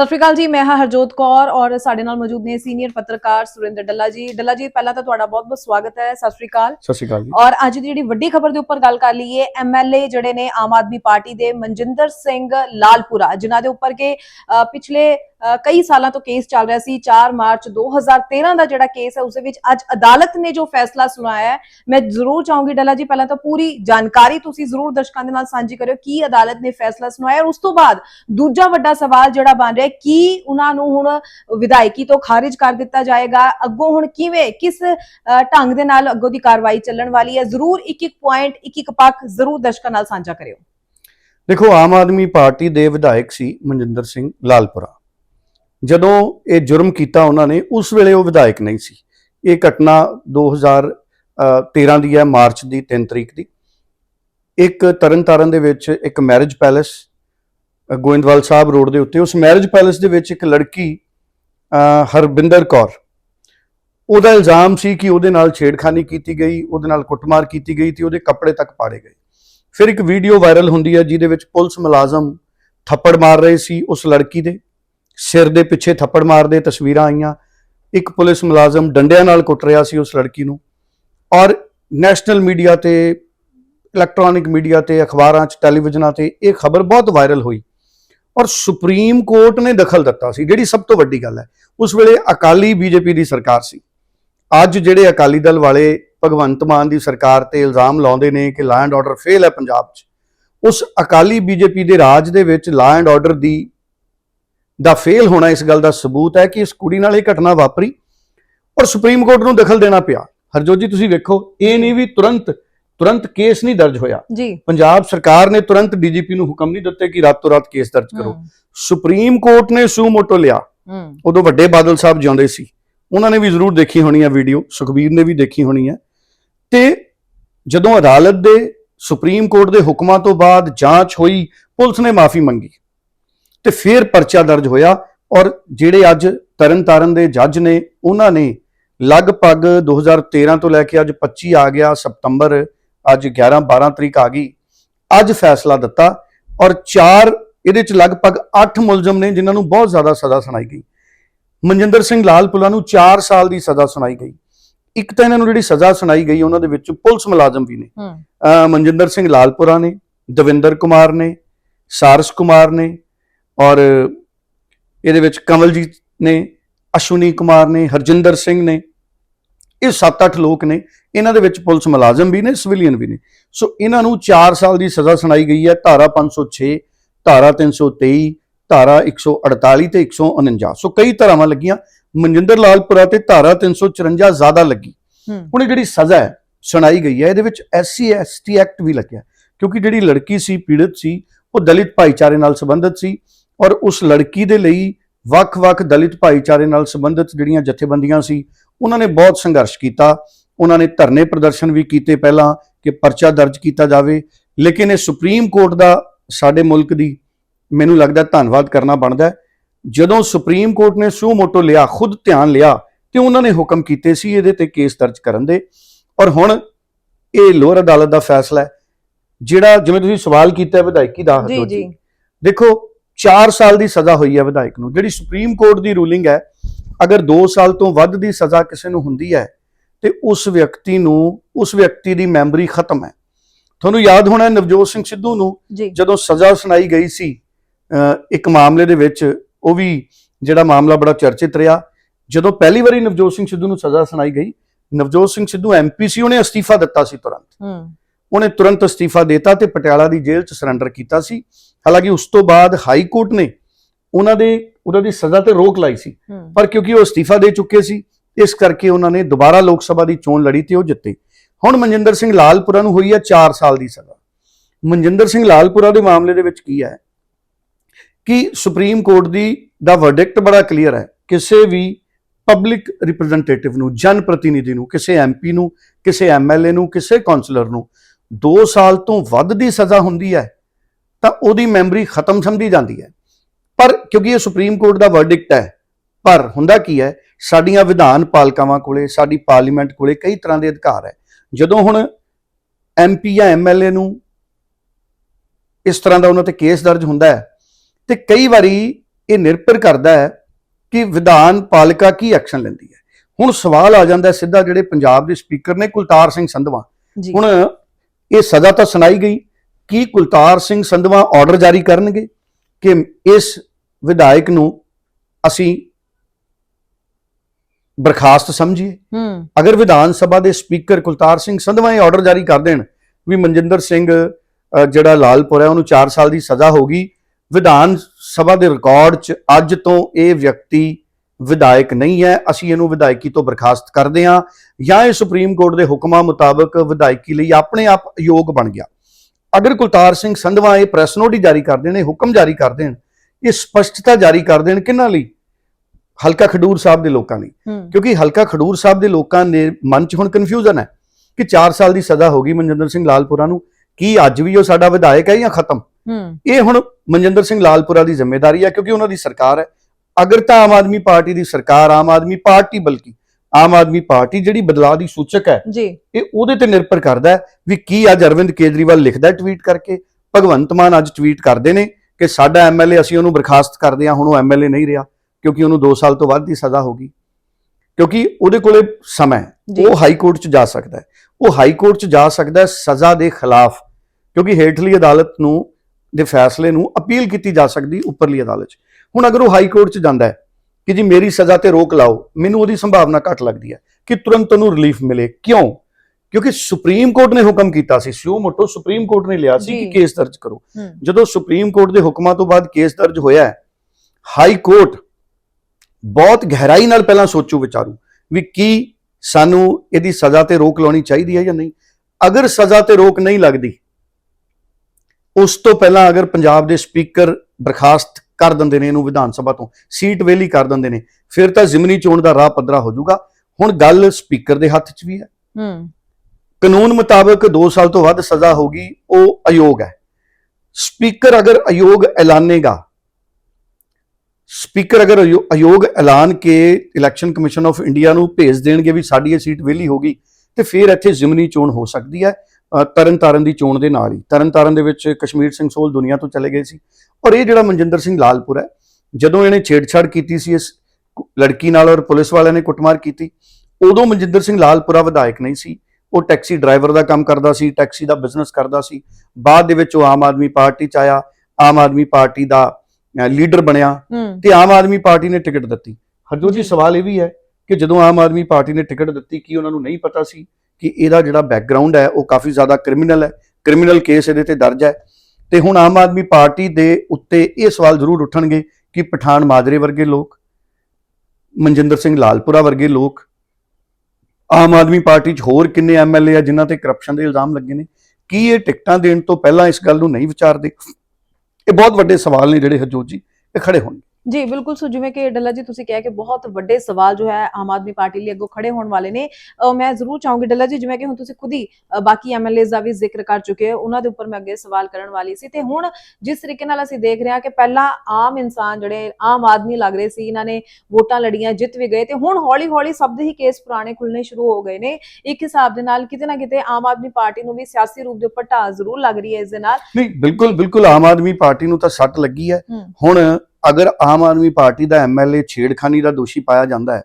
ਸਤਿ ਸ਼੍ਰੀ ਅਕਾਲ ਜੀ ਮੈਂ ਹਾਂ ਹਰਜੋਤ ਕੌਰ ਔਰ ਸਾਡੇ ਨਾਲ ਮੌਜੂਦ ਨੇ ਸੀਨੀਅਰ ਪੱਤਰਕਾਰ ਸੁਰਿੰਦਰ ਡੱਲਾ ਜੀ। ਡੱਲਾ ਜੀ ਪਹਿਲਾਂ ਤਾਂ ਤੁਹਾਡਾ ਬਹੁਤ-ਬਹੁਤ ਸਵਾਗਤ ਹੈ ਸਤਿ ਸ਼੍ਰੀ ਅਕਾਲ। ਸਤਿ ਸ਼੍ਰੀ ਅਕਾਲ ਜੀ। ਔਰ ਅੱਜ ਦੀ ਜਿਹੜੀ ਵੱਡੀ ਖਬਰ ਦੇ ਉੱਪਰ ਗੱਲ ਕਰ ਲਈਏ ਐਮਐਲਏ ਜਿਹੜੇ ਨੇ ਆਮ ਆਦਮੀ ਪਾਰਟੀ ਦੇ ਮਨਜਿੰਦਰ ਸਿੰਘ ਲਾਲਪੁਰਾ ਜਿਨ੍ਹਾਂ ਦੇ ਉੱਪਰ ਕੇ ਪਿਛਲੇ ਕਈ ਸਾਲਾਂ ਤੋਂ ਕੇਸ ਚੱਲ ਰਿਹਾ ਸੀ 4 ਮਾਰਚ 2013 ਦਾ ਜਿਹੜਾ ਕੇਸ ਹੈ, ਉਸ ਦੇ ਵਿੱਚ ਅੱਜ ਅਦਾਲਤ ਨੇ ਜੋ ਫੈਸਲਾ ਸੁਣਾਇਆ ਹੈ, ਮੈਂ ਜ਼ਰੂਰ ਚਾਹੂੰਗੀ ਡੱਲਾ ਜੀ, ਪਹਿਲਾਂ ਤਾਂ ਪੂਰੀ ਜਾਣਕਾਰੀ ਤੁਸੀਂ ਜ਼ਰੂਰ ਦਰਸ਼ਕਾਂ ਦੇ ਨਾਲ ਸਾਂਝੀ ਕਰਿਓ, ਕੀ ਅਦਾਲਤ ਨੇ ਫੈਸਲਾ ਸੁਣਾਇਆ ਉਸ ਤੋਂ ਬਾਅਦ ਦੂਜਾ ਵੱਡਾ ਸਵਾਲ ਜਿਹੜਾ ਬਣ ਰਿਹਾ ਕੀ ਉਹਨਾਂ ਨੂੰ ਹੁਣ ਵਿਧਾਇਕੀ ਤੋਂ ਖਾਰਿਜ ਕਰ ਦਿੱਤਾ ਜਾਏਗਾ, ਅੱਗੋਂ ਹੁਣ ਕਿਵੇਂ, ਕਿਸ ਢੰਗ ਦੇ ਨਾਲ ਅੱਗੋਂ ਦੀ ਕਾਰਵਾਈ ਚੱਲਣ ਵਾਲੀ ਹੈ, ਜ਼ਰੂਰ ਇੱਕ ਇੱਕ ਪੁਆਇੰਟ ਇੱਕ ਇੱਕ ਪੱਖ ਜ਼ਰੂਰ ਦਰਸ਼ਕਾਂ ਨਾਲ ਸਾਂਝਾ ਕਰਿਓ। ਦੇਖੋ, ਆਮ ਆਦਮੀ ਪਾਰਟੀ ਦੇ ਵਿਧਾਇਕ ਸੀ ਮਨਜਿੰਦਰ ਸਿੰਘ ਲਾਲਪੁਰਾ। ਜਦੋਂ ਇਹ ਜੁਰਮ ਕੀਤਾ ਉਹਨਾਂ ਨੇ, ਉਸ ਵੇਲੇ ਉਹ ਵਿਧਾਇਕ ਨਹੀਂ ਸੀ। ਇਹ ਘਟਨਾ 2013 ਦੀ ਹੈ, ਮਾਰਚ ਦੀ 3 ਤਰੀਕ ਦੀ। ਇੱਕ ਤਰਨਤਾਰਨ ਦੇ ਵਿੱਚ ਇੱਕ marriage palace Goindwal Sahib road ਦੇ ਉੱਤੇ, ਉਸ ਮੈਰਿਜ ਪੈਲੇਸ ਦੇ ਵਿੱਚ ਇੱਕ ਲੜਕੀ ਹਰਬਿੰਦਰ ਕੌਰ। ਉਹਦਾ ਇਲਜ਼ਾਮ ਸੀ ਕਿ ਉਹਦੇ ਨਾਲ ਛੇੜਖਾਨੀ ਕੀਤੀ ਗਈ, ਉਹਦੇ ਨਾਲ ਕੁੱਟਮਾਰ ਕੀਤੀ ਗਈ ਤੇ ਉਹਦੇ ਕੱਪੜੇ ਤੱਕ ਪਾੜੇ ਗਏ। ਫਿਰ ਇੱਕ ਵੀਡੀਓ ਵਾਇਰਲ ਹੁੰਦੀ ਹੈ, ਜਿਹਦੇ ਵਿੱਚ ਪੁਲਿਸ ਮੁਲਾਜ਼ਮ ਥੱਪੜ ਮਾਰ ਰਹੇ ਸੀ ਉਸ ਲੜਕੀ ਦੇ। ਸਿਰ ਦੇ ਪਿੱਛੇ ਥੱਪੜ ਮਾਰਦੇ ਤਸਵੀਰਾਂ ਆਈਆਂ। ਇੱਕ ਪੁਲਿਸ ਮੁਲਾਜ਼ਮ ਡੰਡਿਆਂ ਨਾਲ ਕੁੱਟ ਰਿਹਾ ਸੀ ਉਸ ਲੜਕੀ ਨੂੰ। ਔਰ ਨੈਸ਼ਨਲ ਮੀਡੀਆ ਤੇ, ਇਲੈਕਟ੍ਰੋਨਿਕ ਮੀਡੀਆ ਤੇ, ਅਖਬਾਰਾਂ 'ਚ, ਟੈਲੀਵਿਜ਼ਨਾਂ ਤੇ ਇਹ ਖਬਰ ਬਹੁਤ ਵਾਇਰਲ ਹੋਈ। ਔਰ ਸੁਪਰੀਮ ਕੋਰਟ ਨੇ ਦਖਲ ਦਿੱਤਾ ਸੀ, ਜਿਹੜੀ ਸਭ ਤੋਂ ਵੱਡੀ ਗੱਲ ਹੈ। ਉਸ ਵੇਲੇ ਅਕਾਲੀ ਬੀਜੇਪੀ ਦੀ ਸਰਕਾਰ ਸੀ। ਅੱਜ ਜਿਹੜੇ ਅਕਾਲੀ ਦਲ ਵਾਲੇ ਭਗਵੰਤ ਮਾਨ ਦੀ ਸਰਕਾਰ ਤੇ ਇਲਜ਼ਾਮ ਲਾਉਂਦੇ ਨੇ ਕਿ ਲਾ ਐਂਡ ਆਰਡਰ ਫੇਲ ਹੈ ਪੰਜਾਬ 'ਚ, ਉਸ ਅਕਾਲੀ ਬੀਜੇਪੀ ਦੇ ਰਾਜ ਦੇ ਵਿੱਚ ਲਾ ਐਂਡ ਆਰਡਰ ਦੀ ਦਾ ਫੇਲ ਹੋਣਾ ਇਸ ਗੱਲ ਦਾ ਸਬੂਤ ਹੈ ਕਿ ਇਸ ਕੁੜੀ ਨਾਲ ਇਹ ਘਟਨਾ ਵਾਪਰੀ ਔਰ ਸੁਪਰੀਮ ਕੋਰਟ ਨੂੰ ਦਖਲ ਦੇਣਾ ਪਿਆ। ਹਰਜੋਤ ਜੀ ਤੁਸੀਂ ਵੇਖੋ ਇਹ ਨਹੀਂ ਵੀ ਤੁਰੰਤ ਤੁਰੰਤ ਕੇਸ ਨਹੀਂ ਦਰਜ ਹੋਇਆ। ਜੀ। ਪੰਜਾਬ ਸਰਕਾਰ ਨੇ ਤੁਰੰਤ ਡੀਜੀਪੀ ਨੂੰ ਹੁਕਮ ਨਹੀਂ ਦਿੱਤੇ ਕਿ ਰਾਤੋਂ ਰਾਤ ਕੇਸ ਦਰਜ ਕਰੋ। ਸੁਪਰੀਮ ਕੋਰਟ ਨੇ ਸੂ ਮੋਟੋ ਲਿਆ। ਉਦੋਂ ਵੱਡੇ ਬਾਦਲ ਸਾਹਿਬ ਜਿਉਂਦੇ ਸੀ। ਉਹਨਾਂ ਨੇ ਵੀ ਜ਼ਰੂਰ ਦੇਖੀ ਹੋਣੀ ਹੈ ਵੀਡੀਓ ਸੁਖਬੀਰ ਨੇ ਵੀ ਦੇਖੀ ਹੋਣੀ ਹੈ। ਤੇ ਜਦੋਂ ਅਦਾਲਤ ਦੇ ਸੁਪਰੀਮ ਕੋਰਟ ਦੇ ਹੁਕਮਾਂ ਤੋਂ ਬਾਅਦ ਜਾਂਚ ਹੋਈ ਪੁਲਿਸ ਨੇ ਮਾਫੀ ਮੰਗੀ। ਤੇ ਫਿਰ ਪਰਚਾ ਦਰਜ ਹੋਇਆ ਔਰ ਜਿਹੜੇ ਅੱਜ ਤਰਨਤਾਰਨ ਦੇ ਜੱਜ ਨੇ ਉਹਨਾਂ ਨੇ ਲਗਭਗ 2013 ਤੋਂ ਲੈ ਕੇ ਅੱਜ 25 ਆ ਗਿਆ ਸਤੰਬਰ ਅੱਜ 11 12 ਤਰੀਕ ਆ ਗਈ। ਅੱਜ ਫੈਸਲਾ ਦਿੱਤਾ ਔਰ ਚਾਰ ਇਹਦੇ ਚ ਲਗਭਗ 8 ਮੁਲਜ਼ਮ ਨੇ ਜਿਨ੍ਹਾਂ ਨੂੰ ਬਹੁਤ ਜ਼ਿਆਦਾ ਸਜ਼ਾ ਸੁਣਾਈ ਗਈ। ਮਨਜਿੰਦਰ ਸਿੰਘ ਲਾਲਪੁਲਾ ਨੂੰ 4 ਸਾਲ ਦੀ ਸਜ਼ਾ ਸੁਣਾਈ ਗਈ। ਇੱਕ ਤਾਂ ਇਹਨਾਂ ਨੂੰ ਜਿਹੜੀ ਸਜ਼ਾ ਸੁਣਾਈ ਗਈ ਉਹਨਾਂ ਦੇ ਵਿੱਚ ਪੁਲਿਸ ਮੁਲਾਜ਼ਮ ਵੀ ਨੇ। ਮਨਜਿੰਦਰ ਸਿੰਘ ਲਾਲਪੁਰਾ ਨੇ ਦਵਿੰਦਰ ਕੁਮਾਰ ਨੇ ਸਾਰਸ ਕੁਮਾਰ ਨੇ ਔਰ ਇਹਦੇ ਵਿੱਚ ਕਮਲਜੀਤ ਨੇ ਅਸ਼ਵਨੀ ਕੁਮਾਰ ਨੇ ਹਰਜਿੰਦਰ ਸਿੰਘ ਨੇ ਇਹ 7-8 ਲੋਕ ਨੇ। ਇਹਨਾਂ ਦੇ ਵਿੱਚ ਪੁਲਿਸ ਮੁਲਾਜ਼ਮ ਵੀ ਨੇ ਸਿਵਲੀਅਨ ਵੀ ਨੇ। ਸੋ ਇਹਨਾਂ ਨੂੰ 4 ਸਾਲ ਦੀ ਸਜ਼ਾ ਸੁਣਾਈ ਗਈ ਹੈ ਧਾਰਾ 506 ਧਾਰਾ 323 ਧਾਰਾ 148 ਤੇ 149 ਸੋ ਕਈ ਧਾਰਾਵਾਂ ਲੱਗੀਆਂ ਮਨਜਿੰਦਰ ਲਾਲਪੁਰਾ ਤੇ ਧਾਰਾ 354 ਜ਼ਿਆਦਾ ਲੱਗੀ। ਹੁਣ ਇਹ ਜਿਹੜੀ ਸਜ਼ਾ ਹੈ ਸੁਣਾਈ ਗਈ ਹੈ ਇਹਦੇ ਵਿੱਚ ਐਸਸੀ ਐਸਟੀ ਐਕਟ ਵੀ ਲੱਗਿਆ। ਕਿਉਂਕਿ ਜਿਹੜੀ ਲੜਕੀ ਸੀ ਪੀੜਤ ਸੀ ਉਹ ਦਲਿਤ ਭਾਈਚਾਰੇ ਨਾਲ ਸੰਬੰਧਿਤ ਸੀ। ਔਰ ਉਸ ਲੜਕੀ ਦੇ ਲਈ ਵੱਖ-ਵੱਖ ਦਲਿਤ ਭਾਈਚਾਰੇ ਨਾਲ ਸੰਬੰਧਿਤ ਜਿਹੜੀਆਂ ਜਥੇਬੰਦੀਆਂ ਸੀ ਉਹਨਾਂ ਨੇ ਬਹੁਤ ਸੰਘਰਸ਼ ਕੀਤਾ। ਉਹਨਾਂ ਨੇ ਧਰਨੇ ਪ੍ਰਦਰਸ਼ਨ ਵੀ ਕੀਤੇ ਪਹਿਲਾਂ ਕਿ ਪਰਚਾ ਦਰਜ ਕੀਤਾ ਜਾਵੇ। ਲੇਕਿਨ ਇਹ ਸੁਪਰੀਮ ਕੋਰਟ ਦਾ ਸਾਡੇ ਮੁਲਕ ਦੀ ਮੈਨੂੰ ਲੱਗਦਾ ਧੰਨਵਾਦ ਕਰਨਾ ਬਣਦਾ। ਜਦੋਂ ਸੁਪਰੀਮ ਕੋਰਟ ਨੇ ਸੂ ਮੋਟੋ ਲਿਆ ਖੁਦ ਧਿਆਨ ਲਿਆ ਤੇ ਉਹਨਾਂ ਨੇ ਹੁਕਮ ਕੀਤੇ ਸੀ ਇਹਦੇ ਤੇ ਕੇਸ ਦਰਜ ਕਰਨ ਦੇ। ਔਰ ਹੁਣ ਇਹ ਲੋਅਰ ਅਦਾਲਤ ਦਾ ਫੈਸਲਾ ਹੈ ਜਿਹੜਾ ਜਿਵੇਂ ਤੁਸੀਂ ਸਵਾਲ ਕੀਤਾ ਵਿਧਾਇਕੀ ਦਾ ਜੀ ਹਰਜੋਤ ਜੀ। ਦੇਖੋ 4 ਸਾਲ ਦੀ ਸਜ਼ਾ ਹੋਈ ਹੈ ਵਿਧਾਇਕ ਨੂੰ। ਜਿਹੜੀ ਸੁਪਰੀਮ ਕੋਰਟ ਦੀ ਰੂਲਿੰਗ ਹੈ ਅਗਰ 2 ਸਾਲ ਤੋਂ ਵੱਧ ਦੀ ਸਜ਼ਾ ਕਿਸੇ ਨੂੰ ਹੁੰਦੀ ਹੈ ਤੇ ਉਸ ਵਿਅਕਤੀ ਨੂੰ ਉਸ ਵਿਅਕਤੀ ਦੀ ਮੈਮਰੀ ਖਤਮ ਹੈ। ਤੁਹਾਨੂੰ ਯਾਦ ਹੋਣਾ ਨਵਜੋਤ ਸਿੰਘ ਸਿੱਧੂ ਨੂੰ? ਜਦੋਂ ਸਜ਼ਾ ਸੁਣਾਈ ਗਈ ਸੀ ਇੱਕ ਮਾਮਲੇ ਦੇ ਵਿੱਚ ਉਹ ਵੀ ਜਿਹੜਾ ਮਾਮਲਾ ਬੜਾ ਚਰਚਿਤ ਰਿਹਾ। ਜਦੋਂ ਪਹਿਲੀ ਵਾਰੀ ਨਵਜੋਤ ਸਿੰਘ ਸਿੱਧੂ ਨੂੰ ਸਜ਼ਾ ਸੁਣਾਈ ਗਈ ਨਵਜੋਤ ਸਿੰਘ ਸਿੱਧੂ ਐਮਪੀ ਸੀ ਉਹਨੇ ਅਸਤੀਫਾ ਦਿੱਤਾ ਸੀ ਤੁਰੰਤ। ਉਹਨੇ ਤੁਰੰਤ ਅਸਤੀਫਾ ਦਿੱਤਾ ਤੇ ਪਟਿਆਲਾ ਦੀ ਜੇਲ੍ਹ 'ਚ ਸਰੈਂਡਰ ਕੀਤਾ ਸੀ। ਹਾਲਾਂਕਿ ਉਸ ਤੋਂ ਬਾਅਦ ਹਾਈ ਕੋਰਟ ਨੇ ਉਹਨਾਂ ਦੇ ਉਹਨਾਂ ਦੀ ਸਜ਼ਾ ਤੇ ਰੋਕ ਲਾਈ ਸੀ। ਪਰ ਕਿਉਂਕਿ ਉਹ ਅਸਤੀਫਾ ਦੇ ਚੁੱਕੇ ਸੀ ਇਸ ਕਰਕੇ ਉਹਨਾਂ ਨੇ ਦੁਬਾਰਾ ਲੋਕ ਸਭਾ ਦੀ ਚੋਣ ਲੜੀ ਤੇ ਉਹ ਜਿੱਤੇ। ਹੁਣ ਮਨਜਿੰਦਰ ਸਿੰਘ ਲਾਲਪੁਰਾ ਨੂੰ ਹੋਈ ਹੈ 4 ਸਾਲ ਦੀ ਸਜ਼ਾ। ਮਨਜਿੰਦਰ ਸਿੰਘ ਲਾਲਪੁਰਾ ਦੇ ਮਾਮਲੇ ਦੇ ਵਿੱਚ ਕੀ ਹੈ? ਕਿ ਸੁਪਰੀਮ ਕੋਰਟ ਦੀ ਦਾ ਵਰਡਿਕਟ ਬੜਾ ਕਲੀਅਰ ਹੈ। ਕਿਸੇ ਵੀ ਪਬਲਿਕ ਰਿਪਰੈਜ਼ੈਂਟੇਟਿਵ ਨੂੰ ਜਨ ਪ੍ਰਤੀਨਿਧੀ ਨੂੰ ਕਿਸੇ ਐਮਪੀ ਨੂੰ ਕਿਸੇ ਐਮਐਲਏ ਨੂੰ ਕਿਸੇ ਕਾਉਂਸਲਰ ਨੂੰ 2 ਸਾਲ ਤੋਂ ਵੱਧ ਦੀ ਸਜ਼ਾ ਹੁੰਦੀ ਹੈ। ਤਾਂ ਉਹਦੀ ਮੈਮਰੀ ਖਤਮ ਸਮਝੀ ਜਾਂਦੀ ਹੈ। ਪਰ ਕਿਉਂਕਿ ਇਹ ਸੁਪਰੀਮ ਕੋਰਟ ਦਾ ਵਰਡਿਕਟ ਹੈ ਪਰ ਹੁੰਦਾ ਕੀ ਹੈ ਸਾਡੀਆਂ ਵਿਧਾਨ ਪਾਲਿਕਾਵਾਂ ਕੋਲੇ ਸਾਡੀ ਪਾਰਲੀਮੈਂਟ ਕੋਲੇ ਕਈ ਤਰ੍ਹਾਂ ਦੇ ਅਧਿਕਾਰ ਹੈ। ਜਦੋਂ ਹੁਣ ਐਮਪੀ ਜਾਂ ਐਮਐਲਏ ਨੂੰ ਇਸ ਤਰ੍ਹਾਂ ਦਾ ਉਹਨਾਂ ਤੇ ਕੇਸ ਦਰਜ ਹੁੰਦਾ ਹੈ ਤੇ ਕਈ ਵਾਰੀ ਇਹ ਨਿਰਭਰ ਕਰਦਾ ਹੈ ਕਿ ਵਿਧਾਨ ਪਾਲਿਕਾ ਕੀ ਐਕਸ਼ਨ ਲੈਂਦੀ ਹੈ। ਹੁਣ ਸਵਾਲ ਆ ਜਾਂਦਾ ਸਿੱਧਾ ਜਿਹੜੇ ਪੰਜਾਬ ਦੇ ਸਪੀਕਰ ਨੇ ਕੁਲਤਾਰ ਸਿੰਘ ਸੰਧਵਾ। ਹੁਣ ਇਹ ਸਜ਼ਾ ਤਾਂ ਸੁਣਾਈ ਗਈ ਕੀ ਕੁਲਤਾਰ ਸਿੰਘ ਸੰਧਵਾ ਆਰਡਰ ਜਾਰੀ ਕਰਨਗੇ ਕਿ ਇਸ ਵਿਧਾਇਕ ਨੂੰ ਅਸੀਂ ਬਰਖਾਸਤ ਸਮਝੀਏ? ਹੂੰ। ਅਗਰ ਵਿਧਾਨ ਸਭਾ ਦੇ ਸਪੀਕਰ ਕੁਲਤਾਰ ਸਿੰਘ ਸੰਧਵਾ ਇਹ ਆਰਡਰ ਜਾਰੀ ਕਰ ਦੇਣ ਵੀ ਮਨਜਿੰਦਰ ਸਿੰਘ ਜਿਹੜਾ ਲਾਲਪੁਰ ਹੈ ਉਹਨੂੰ 4 ਸਾਲ ਦੀ ਸਜ਼ਾ ਹੋਗੀ ਵਿਧਾਨ ਸਭਾ ਦੇ ਰਿਕਾਰਡ 'ਚ ਅੱਜ ਤੋਂ ਇਹ ਵਿਅਕਤੀ ਵਿਧਾਇਕ ਨਹੀਂ ਹੈ ਅਸੀਂ ਇਹਨੂੰ ਵਿਧਾਇਕੀ ਤੋਂ ਬਰਖਾਸਤ ਕਰਦੇ ਹਾਂ ਜਾਂ ਇਹ ਸੁਪਰੀਮ ਕੋਰਟ ਦੇ ਹੁਕਮਾਂ ਮੁਤਾਬਕ ਵਿਧਾਇਕੀ ਲਈ ਆਪਣੇ ਆਪ ਯੋਗ ਬਣ ਗਿਆ। ਅਗਰ ਕੁਲਤਾਰ ਸਿੰਘ ਸੰਧਵਾ ਇਹ ਪ੍ਰੈਸ ਨੋਟ ਹੀ ਜਾਰੀ ਕਰ ਦੇਣ ਇਹ ਹੁਕਮ ਜਾਰੀ ਕਰ ਦੇਣ ਇਹ ਸਪਸ਼ਟਤਾ ਜਾਰੀ ਕਰ ਦੇਣ ਕਿਹਨਾਂ ਲਈ? ਹਲਕਾ ਖਡੂਰ ਸਾਹਿਬ ਦੇ ਲੋਕਾਂ ਲਈ। ਕਿਉਂਕਿ ਹਲਕਾ ਖਡੂਰ ਸਾਹਿਬ ਦੇ ਲੋਕਾਂ ਦੇ ਮਨ 'ਚ ਹੁਣ ਕਨਫਿਊਜ਼ਨ ਹੈ ਕਿ 4 ਸਾਲ ਦੀ ਸਜ਼ਾ ਹੋ ਗਈ ਮਨਜਿੰਦਰ ਸਿੰਘ ਲਾਲਪੁਰਾ ਨੂੰ। ਕੀ ਅੱਜ ਵੀ ਉਹ ਸਾਡਾ ਵਿਧਾਇਕ ਹੈ ਜਾਂ ਖਤਮ? ਇਹ ਹੁਣ ਮਨਜਿੰਦਰ ਸਿੰਘ ਲਾਲਪੁਰਾ ਦੀ ਜ਼ਿੰਮੇਵਾਰੀ ਹੈ ਕਿਉਂਕਿ ਉਹਨਾਂ ਦੀ ਸਰਕਾਰ ਹੈ। ਅਗਰ ਤਾਂ ਆਮ ਆਦਮੀ ਪਾਰਟੀ ਦੀ ਸਰਕਾਰ ਆਮ ਆਦਮੀ ਪਾਰਟੀ ਬਲਕਿ ਆਮ ਆਦਮੀ ਪਾਰਟੀ ਜਿਹੜੀ ਬਦਲਾਅ ਦੀ ਸੂਚਕ ਹੈ ਜੀ। ਇਹ ਉਹਦੇ ਤੇ ਨਿਰਭਰ ਕਰਦਾ ਹੈ ਵੀ ਕੀ ਅੱਜ ਅਰਵਿੰਦ ਕੇਜਰੀਵਾਲ ਲਿਖਦਾ ਟਵੀਟ ਕਰਕੇ। ਭਗਵੰਤ ਮਾਨ ਅੱਜ ਟਵੀਟ ਕਰਦੇ ਨੇ ਕਿ ਸਾਡਾ ਐਮਐਲਏ ਅਸੀਂ ਉਹਨੂੰ ਬਰਖਾਸਤ ਕਰਦੇ ਹਾਂ ਹੁਣ ਉਹ ਐਮਐਲਏ ਨਹੀਂ ਰਿਹਾ ਕਿਉਂਕਿ ਉਹਨੂੰ 2 ਸਾਲ ਤੋਂ ਵੱਧ ਦੀ ਸਜ਼ਾ ਹੋ ਗਈ। ਕਿਉਂਕਿ ਉਹਦੇ ਕੋਲੇ ਸਮਾਂ ਉਹ ਹਾਈ ਕੋਰਟ 'ਚ ਜਾ ਸਕਦਾ ਹੈ। ਉਹ ਹਾਈ ਕੋਰਟ 'ਚ ਜਾ ਸਕਦਾ ਹੈ ਸਜ਼ਾ ਦੇ ਖਿਲਾਫ ਕਿਉਂਕਿ ਹੇਠਲੀ ਅਦਾਲਤ ਨੂੰ ਦੇ ਫੈਸਲੇ ਨੂੰ ਅਪੀਲ ਕੀਤੀ ਜਾ ਸਕਦੀ ਉੱਪਰਲੀ ਅਦਾਲਤ 'ਚ। ਹੁਣ ਅਗਰ ਉਹ ਹਾਈ ਕੋਰਟ 'ਚ ਜਾਂਦਾ ਹੈ ਕਿ ਜੀ ਮੇਰੀ ਸਜ਼ਾ ਤੇ ਰੋਕ ਲਾਓ ਮੈਨੂੰ ਉਹਦੀ ਸੰਭਾਵਨਾ ਘੱਟ ਲੱਗਦੀ ਹੈ ਕਿ ਤੁਰੰਤ ਉਹਨੂੰ ਰਿਲੀਫ ਮਿਲੇ। ਕਿਉਂ? ਕਿਉਂਕਿ ਸੁਪਰੀਮ ਕੋਰਟ ਨੇ ਹੁਕਮ ਕੀਤਾ ਸੀ ਸਿਓ ਮੋਟੋ ਸੁਪਰੀਮ ਕੋਰਟ ਨੇ ਲਿਆ ਸੀ। ਕਿ ਕੇਸ ਦਰਜ ਕਰੋ। ਜਦੋਂ ਸੁਪਰੀਮ ਕੋਰਟ ਦੇ ਹੁਕਮਾਂ ਤੋਂ ਬਾਅਦ ਕੇਸ ਦਰਜ ਹੋਇਆ ਹੈ ਹਾਈ ਕੋਰਟ ਬਹੁਤ ਗਹਿਰਾਈ ਨਾਲ ਪਹਿਲਾਂ ਸੋਚੂ ਵਿਚਾਰੂ ਵੀ ਕੀ ਸਾਨੂੰ ਇਹਦੀ ਸਜ਼ਾ ਤੇ ਰੋਕ ਲਾਉਣੀ ਚਾਹੀਦੀ ਹੈ ਜਾਂ ਨਹੀਂ। ਅਗਰ ਸਜ਼ਾ ਤੇ ਰੋਕ ਨਹੀਂ ਲੱਗਦੀ ਉਸ ਤੋਂ ਪਹਿਲਾਂ ਅਗਰ ਪੰਜਾਬ ਦੇ ਸਪੀਕਰ ਬਰਖਾਸਤ ਕਰ ਦਿੰਦੇ ਨੇ ਇਹਨੂੰ ਵਿਧਾਨ ਸਭਾ ਤੋਂ ਸੀਟ ਵੇਲੀ ਕਰ ਦਿੰਦੇ ਨੇ। ਫਿਰ ਤਾਂ ਜ਼ਿਮਨੀ ਚੋਣ ਦਾ ਰਾਹ ਪੱਧਰਾ ਹੋ ਜਾਊਗਾ। ਹੁਣ ਗੱਲ ਸਪੀਕਰ ਦੇ ਹੱਥ 'ਚ ਵੀ ਹੈ। ਹੂੰ। ਕਾਨੂੰਨ ਮੁਤਾਬਕ 2 ਸਾਲ ਤੋਂ ਵੱਧ ਸਜ਼ਾ ਹੋਗੀ ਉਹ ਅਯੋਗ ਹੈ। ਸਪੀਕਰ ਅਗਰ ਅਯੋਗ ਐਲਾਨੇਗਾ ਸਪੀਕਰ ਅਗਰ ਅਯੋ- ਅਯੋਗ ਐਲਾਨ ਕੇ ਇਲੈਕਸ਼ਨ ਕਮਿਸ਼ਨ ਆਫ ਇੰਡੀਆ ਨੂੰ ਭੇਜ ਦੇਣਗੇ ਵੀ ਸਾਡੀ ਇਹ ਸੀਟ ਵਿਹਲੀ ਹੋਗੀ ਤੇ ਫਿਰ ਇੱਥੇ ਜ਼ਿਮਨੀ ਚੋਣ ਹੋ ਸਕਦੀ ਹੈ ਤਰਨ ਤਾਰਨ ਦੀ ਚੋਣ ਦੇ ਨਾਲ ਹੀ। ਤਰਨ ਤਾਰਨ ਦੇ ਵਿੱਚ ਕਸ਼ਮੀਰ ਸਿੰਘ ਸੋਲ ਦੁਨੀਆ ਤੋਂ ਚਲੇ ਗਏ ਸੀ। ਔਰ ਇਹ ਜਿਹੜਾ ਮਨਜਿੰਦਰ ਸਿੰਘ ਲਾਲਪੁਰ ਹੈ ਜਦੋਂ ਇਹਨੇ ਛੇੜਛਾੜ ਕੀਤੀ ਸੀ ਇਸ ਲੜਕੀ ਨਾਲ ਔਰ ਪੁਲਿਸ ਵਾਲਿਆਂ ਨੇ ਕੁੱਟਮਾਰ ਕੀਤੀ ਉਦੋਂ ਮਨਜਿੰਦਰ ਸਿੰਘ ਲਾਲਪੁਰਾ ਵਿਧਾਇਕ ਨਹੀਂ ਸੀ ਉਹ ਟੈਕਸੀ ਡਰਾਈਵਰ ਦਾ ਕੰਮ ਕਰਦਾ ਸੀ ਟੈਕਸੀ ਦਾ ਬਿਜ਼ਨਸ ਕਰਦਾ ਸੀ ਬਾਅਦ ਦੇ ਵਿੱਚ ਉਹ ਆਮ ਆਦਮੀ ਪਾਰਟੀ ਚ ਆਇਆ ਆਮ ਆਦਮੀ ਪਾਰਟੀ ਦਾ ਲੀਡਰ ਬਣਿਆ ਤੇ ਆਮ ਆਦਮੀ ਪਾਰਟੀ ਨੇ ਟਿਕਟ ਦਿੱਤੀ। ਹਰਜੋਤ ਜੀ ਜੀ। ਸਵਾਲ ਇਹ ਵੀ ਹੈ ਕਿ ਜਦੋਂ ਆਮ ਆਦਮੀ ਪਾਰਟੀ ਨੇ ਟਿਕਟ ਦਿੱਤੀ ਕੀ ਉਹਨਾਂ ਨੂੰ ਨਹੀਂ ਪਤਾ ਸੀ ਕਿ ਇਹਦਾ ਜਿਹੜਾ ਬੈਕਗ੍ਰਾਉਂਡ ਹੈ ਉਹ ਕਾਫੀ ਜ਼ਿਆਦਾ ਕ੍ਰਿਮੀਨਲ ਹੈ। ਕ੍ਰਿਮੀਨਲ ਕੇਸ ਇਹਦੇ ਤੇ ਦਰਜ ਹੈ। ਤੇ ਹੁਣ ਆਮ ਆਦਮੀ ਪਾਰਟੀ ਦੇ ਉੱਤੇ ਇਹ ਸਵਾਲ ਜ਼ਰੂਰ ਉੱਠਣਗੇ ਕਿ ਪਠਾਨ ਮਾਜਰੇ ਵਰਗੇ ਲੋਕ, ਮਨਜਿੰਦਰ ਸਿੰਘ ਲਾਲਪੁਰਾ ਵਰਗੇ ਲੋਕ, ਆਮ ਆਦਮੀ ਪਾਰਟੀ 'ਚ ਹੋਰ ਕਿੰਨੇ ਐਮਐਲਏ ਆ ਜਿਨ੍ਹਾਂ ਤੇ ਕਰਪਸ਼ਨ ਦੇ ਇਲਜ਼ਾਮ ਲੱਗੇ ਨੇ? ਕੀ ਇਹ ਟਿਕਟਾਂ ਦੇਣ ਤੋਂ ਪਹਿਲਾਂ ਇਸ ਗੱਲ ਨੂੰ ਨਹੀਂ ਵਿਚਾਰਦੇ? ਇਹ ਬਹੁਤ ਵੱਡੇ ਸਵਾਲ ਨੇ ਜਿਹੜੇ ਹਰਜੋਤ ਜੀ, ਇਹ ਖੜੇ ਹੋਣਗੇ। ਜੀ ਬਿਲਕੁਲ ਸੋ ਜਿਵੇਂ ਕਿ ਡੱਲਾ ਜੀ ਤੁਸੀਂ ਕਿਹਾ ਕਿ ਬਹੁਤ ਵੱਡੇ ਸਵਾਲ ਜੋ ਹੈ ਆਮ ਆਦਮੀ ਪਾਰਟੀ ਲਈ ਅੱਗੋਂ ਖੜੇ ਹੋਣ ਵਾਲੇ ਨੇ ਮੈਂ ਜ਼ਰੂਰ ਚਾਹੂੰਗੀ ਡੱਲਾ ਜੀ ਜਿਵੇਂ ਕਿ ਹੁਣ ਤੁਸੀਂ ਖੁਦ ਹੀ ਬਾਕੀ ਐਮਐਲਏਜ਼ ਦਾ ਵੀ ਜ਼ਿਕਰ ਕਰ ਚੁੱਕੇ ਹੋ ਉਹਨਾਂ ਦੇ ਉੱਪਰ ਮੈਂ ਅੱਗੇ ਸਵਾਲ ਕਰਨ ਵਾਲੀ ਸੀ। ਤੇ ਹੁਣ ਜਿਸ ਤਰੀਕੇ ਨਾਲ ਅਸੀਂ ਦੇਖ ਰਹੇ ਹਾਂ ਕਿ ਪਹਿਲਾਂ ਆਮ ਇਨਸਾਨ ਜਿਹੜੇ ਆਮ ਆਦਮੀ ਲੱਗ ਰਹੇ ਸੀ ਇਹਨਾਂ ਨੇ ਵੋਟਾਂ ਲੜੀਆਂ ਜਿੱਤ ਵੀ ਗਏ ਤੇ ਹੁਣ ਹੌਲੀ ਹੌਲੀ ਸਭ ਦੇ ਹੀ ਕੇਸ ਪੁਰਾਣੇ ਖੁੱਲਣੇ ਸ਼ੁਰੂ ਹੋ ਗਏ ਨੇ। ਇੱਕ ਹਿਸਾਬ ਦੇ ਨਾਲ ਕਿਤੇ ਨਾ ਕਿਤੇ ਆਮ ਆਦਮੀ ਪਾਰਟੀ ਨੂੰ ਵੀ ਸਿਆਸੀ ਰੂਪ ਦੇ ਉੱਪਰ ਢਾਹ ਜ਼ਰੂਰ ਲੱਗ ਰਹੀ ਹੈ ਇਸ ਦੇ ਨਾਲ। ਨਹੀਂ ਬਿਲਕੁਲ ਬਿਲਕੁਲ ਆਮ ਆਦਮੀ ਪਾਰਟੀ ਨੂੰ ਤਾਂ ਸੱਟ ਲੱਗੀ ਹੂੰ। ਹੁਣ ਅਗਰ ਆਮ ਆਦਮੀ ਪਾਰਟੀ ਦਾ ਐਮਐਲਏ ਛੇੜਖਾਨੀ ਦਾ ਦੋਸ਼ੀ ਪਾਇਆ ਜਾਂਦਾ ਹੈ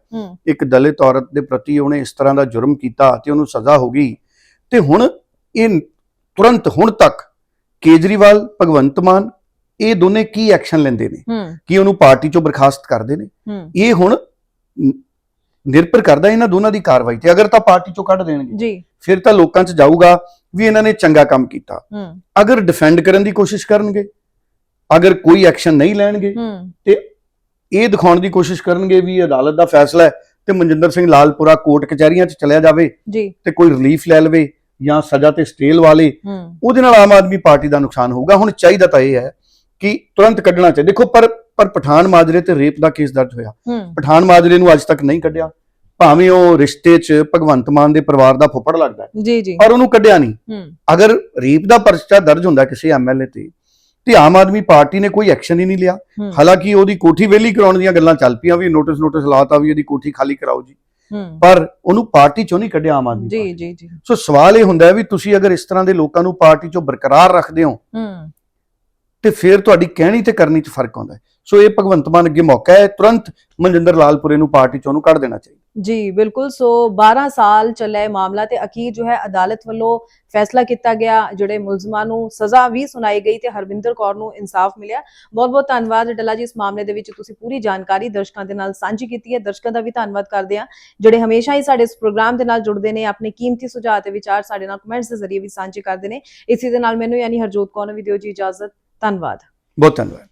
ਇੱਕ ਦਲਿਤ ਔਰਤ ਦੇ ਪ੍ਰਤੀ ਉਹਨੇ ਇਸ ਤਰ੍ਹਾਂ ਦਾ ਜੁਰਮ ਕੀਤਾ ਤੇ ਉਹਨੂੰ ਸਜ਼ਾ ਹੋ ਗਈ। ਤੇ ਹੁਣ ਇਹ ਤੁਰੰਤ ਹੁਣ ਤੱਕ ਕੇਜਰੀਵਾਲ ਭਗਵੰਤ ਮਾਨ ਇਹ ਦੋਨੇ ਕੀ ਐਕਸ਼ਨ ਲੈਂਦੇ ਨੇ? ਕੀ ਉਹਨੂੰ ਪਾਰਟੀ ਚੋਂ ਬਰਖਾਸਤ ਕਰਦੇ ਨੇ? ਇਹ ਹੁਣ ਨਿਰਭਰ ਕਰਦਾ ਇਹਨਾਂ ਦੋਨਾਂ ਦੀ ਕਾਰਵਾਈ ਤੇ। ਅਗਰ ਤਾਂ ਪਾਰਟੀ ਚੋਂ ਕੱਢ ਦੇਣਗੇ ਜੀ। ਫਿਰ ਤਾਂ ਲੋਕਾਂ 'ਚ ਜਾਊਗਾ ਵੀ ਇਹਨਾਂ ਨੇ ਚੰਗਾ ਕੰਮ ਕੀਤਾ। ਅਗਰ ਡਿਫੈਂਡ ਕਰਨ ਦੀ ਕੋਸ਼ਿਸ਼ ਕਰਨਗੇ ਅਗਰ ਕੋਈ ਐਕਸ਼ਨ ਨਹੀਂ ਲੈਣਗੇ ਹੂੰ। ਇਹ ਦਿਖਾਉਣ ਦੀ ਕੋਸ਼ਿਸ਼ ਕਰਨਗੇ ਵੀ ਅਦਾਲਤ ਦਾ ਫੈਸਲਾ ਹੈ ਤੇ ਮਨਜਿੰਦਰ ਸਿੰਘ ਲਾਲਪੁਰਾ ਕੋਰਟ ਕਚਹਿਰੀਆਂ 'ਚ ਚਲਿਆ ਜਾਵੇ ਤੇ ਕੋਈ ਰਿਲੀਫ ਲੈ ਲਵੇ ਜਾਂ ਸਜ਼ਾ ਤੇ ਸਟੇ ਲਵਾ ਲੇ ਹੂੰ। ਉਹਦੇ ਨਾਲ ਆਮ ਆਦਮੀ ਪਾਰਟੀ ਦਾ ਨੁਕਸਾਨ ਹੋਊਗਾ। ਹੁਣ ਚਾਹੀਦਾ ਤਾਂ ਇਹ ਹੈ ਕਿ ਤੁਰੰਤ ਕੱਢਣਾ ਚਾਹੀਦਾ। ਦੇਖੋ ਪਰ ਪਰ ਪਠਾਨ ਮਾਜਰੇ ਤੇ ਰੇਪ ਦਾ ਕੇਸ ਦਰਜ ਹੋਇਆ। ਪਠਾਨ ਮਾਜਰੇ ਨੂੰ ਅੱਜ ਤੱਕ ਨਹੀਂ ਕੱਢਿਆ। ਭਾਵੇਂ ਉਹ ਰਿਸ਼ਤੇ 'ਚ ਭਗਵੰਤ ਮਾਨ ਦੇ ਪਰਿਵਾਰ ਦਾ ਫੁੱਫੜ ਲੱਗਦਾ ਜੀ ਜੀ। ਪਰ ਉਹਨੂੰ ਕੱਢਿਆ ਨਹੀਂ। ਅਗਰ ਰੇਪ ਦਾ ਪਰਚਾ ਦਰਜ ਹੁੰਦਾ ਕਿਸੇ ਐਮਐਲਏ ਤੇ ਤੇ ਆਮ ਆਦਮੀ ਪਾਰਟੀ ਨੇ ਕੋਈ ਐਕਸ਼ਨ ਹੀ ਨਹੀਂ ਲਿਆ। ਹਾਲਾਂਕਿ ਉਹਦੀ ਕੋਠੀ ਵੇਲੀ ਕਰਾਉਣ ਦੀਆਂ ਗੱਲਾਂ ਚੱਲ ਪਈਆਂ ਵੀ ਨੋਟਿਸ ਨੋਟਿਸ ਲਾਤਾ ਵੀ ਇਹਦੀ ਕੋਠੀ ਖਾਲੀ ਕਰਾਓ ਜੀ। ਪਰ ਉਹਨੂੰ ਪਾਰਟੀ ਚੋਂ ਨਹੀਂ ਕੱਢਿਆ ਆਮ ਆਦਮੀ ਜੀ। ਜੀ ਜੀ। ਸੋ ਸਵਾਲ ਇਹ ਹੁੰਦਾ ਹੈ ਵੀ ਤੁਸੀਂ ਅਗਰ ਇਸ ਤਰ੍ਹਾਂ ਦੇ ਲੋਕਾਂ ਨੂੰ ਪਾਰਟੀ ਚੋਂ ਬਰਕਰਾਰ ਰੱਖਦੇ ਹੋ ਹੂੰ। ਤੇ ਫਿਰ ਤੁਹਾਡੀ ਕਹਿਣੀ ਤੇ ਕਰਨੀ 'ਚ ਫ਼ਰਕ ਆਉਂਦਾ ਹੈ। ਸੋ ਇਹ ਭਗਵੰਤ ਮਾਨ ਅੱਗੇ ਮੌਕਾ ਹੈ ਤੁਰੰਤ ਮਨਜਿੰਦਰ ਲਾਲਪੁਰੇ ਨੂੰ ਪਾਰਟੀ ਚੋਂ ਉਹਨੂੰ ਕੱਢ ਦੇਣਾ ਚਾਹੀਦਾ। ਜੀ ਬਿਲਕੁਲ ਸੋ 12 ਸਾਲ ਚੱਲਿਆ ਇਹ ਮਾਮਲਾ ਤੇ ਅਖੀਰ ਜੋ ਹੈ ਅਦਾਲਤ ਵੱਲੋਂ ਫੈਸਲਾ ਕੀਤਾ ਗਿਆ ਜਿਹੜੇ ਮੁਲਜ਼ਮਾਂ ਨੂੰ ਸਜ਼ਾ ਵੀ ਸੁਣਾਈ ਗਈ ਤੇ ਹਰਵਿੰਦਰ ਕੌਰ ਨੂੰ ਇਨਸਾਫ ਮਿਲਿਆ। ਬਹੁਤ ਬਹੁਤ ਧੰਨਵਾਦ ਡੱਲਾ ਜੀ ਇਸ ਮਾਮਲੇ ਦੇ ਵਿੱਚ ਤੁਸੀਂ ਪੂਰੀ ਜਾਣਕਾਰੀ ਦਰਸ਼ਕਾਂ ਦੇ ਨਾਲ ਸਾਂਝੀ ਕੀਤੀ ਹੈ। ਦਰਸ਼ਕਾਂ ਦਾ ਵੀ ਧੰਨਵਾਦ ਕਰਦੇ ਹਾਂ ਜਿਹੜੇ ਹਮੇਸ਼ਾ ਹੀ ਸਾਡੇ ਇਸ ਪ੍ਰੋਗਰਾਮ ਦੇ ਨਾਲ ਜੁੜਦੇ ਨੇ ਆਪਣੇ ਕੀਮਤੀ ਸੁਝਾਅ ਤੇ ਵਿਚਾਰ ਸਾਡੇ ਨਾਲ ਕਮੈਂਟਸ ਦੇ ਜ਼ਰੀਏ ਵੀ ਸਾਂਝੇ ਕਰਦੇ ਨੇ। ਇਸੇ ਦੇ ਨਾਲ ਮੈਨੂੰ ਯਾਨੀ ਹਰਜੋਤ ਕੌਰ ਨੂੰ ਵੀ ਦਿਓ ਜੀ ਇਜਾਜ਼ਤ। ਧੰਨਵਾਦ। ਬਹੁਤ ਧੰਨਵਾਦ।